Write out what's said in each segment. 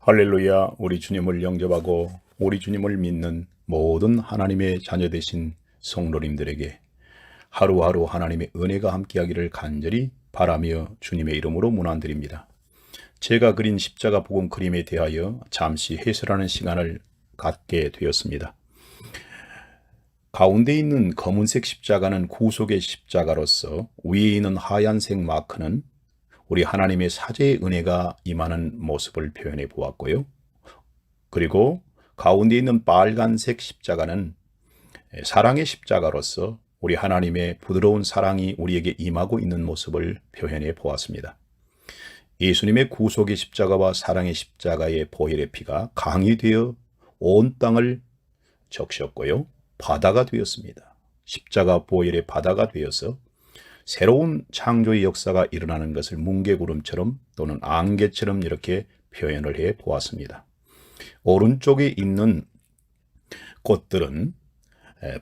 할렐루야, 우리 주님을 영접하고 우리 주님을 믿는 모든 하나님의 자녀 되신 성도님들에게 하루하루 하나님의 은혜가 함께하기를 간절히 바라며 주님의 이름으로 문안드립니다. 제가 그린 십자가 복음 그림에 대하여 잠시 해설하는 시간을 갖게 되었습니다. 가운데 있는 검은색 십자가는 구속의 십자가로서 위에 있는 하얀색 마크는 우리 하나님의 사제의 은혜가 임하는 모습을 표현해 보았고요. 그리고 가운데 있는 빨간색 십자가는 사랑의 십자가로서 우리 하나님의 부드러운 사랑이 우리에게 임하고 있는 모습을 표현해 보았습니다. 예수님의 구속의 십자가와 사랑의 십자가의 보혈의 피가 강이 되어 온 땅을 적셨고요. 바다가 되었습니다. 십자가 보혈의 바다가 되어서 새로운 창조의 역사가 일어나는 것을 뭉게구름처럼 또는 안개처럼 이렇게 표현을 해 보았습니다. 오른쪽에 있는 꽃들은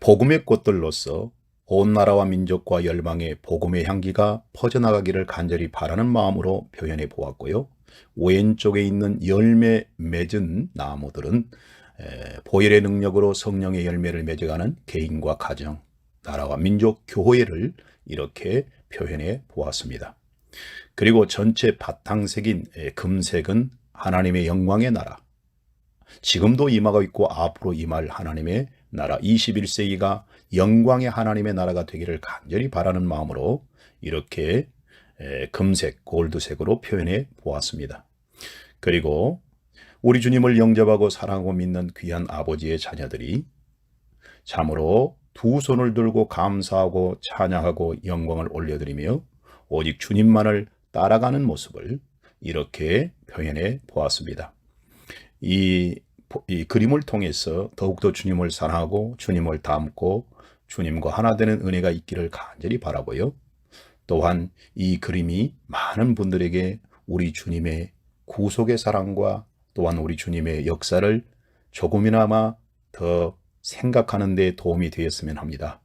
복음의 꽃들로서 온 나라와 민족과 열방의 복음의 향기가 퍼져나가기를 간절히 바라는 마음으로 표현해 보았고요. 왼쪽에 있는 열매 맺은 나무들은 보혈의 능력으로 성령의 열매를 맺어가는 개인과 가정, 나라와 민족 교회를 이렇게 표현해 보았습니다. 그리고 전체 바탕색인 금색은 하나님의 영광의 나라, 지금도 임하고 있고 앞으로 임할 하나님의 나라 21세기가 영광의 하나님의 나라가 되기를 간절히 바라는 마음으로 이렇게 금색, 골드색으로 표현해 보았습니다. 그리고 우리 주님을 영접하고 사랑하고 믿는 귀한 아버지의 자녀들이 참으로 두 손을 들고 감사하고 찬양하고 영광을 올려드리며 오직 주님만을 따라가는 모습을 이렇게 표현해 보았습니다. 이, 이 그림을 통해서 더욱더 주님을 사랑하고 주님을 닮고 주님과 하나 되는 은혜가 있기를 간절히 바라고요. 또한 이 그림이 많은 분들에게 우리 주님의 구속의 사랑과 또한 우리 주님의 역사를 조금이나마 더 생각하는 데 도움이 되었으면 합니다.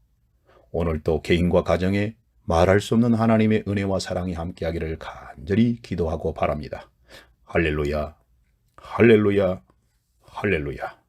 오늘도 개인과 가정에 말할 수 없는 하나님의 은혜와 사랑이 함께하기를 간절히 기도하고 바랍니다. 할렐루야, 할렐루야, 할렐루야.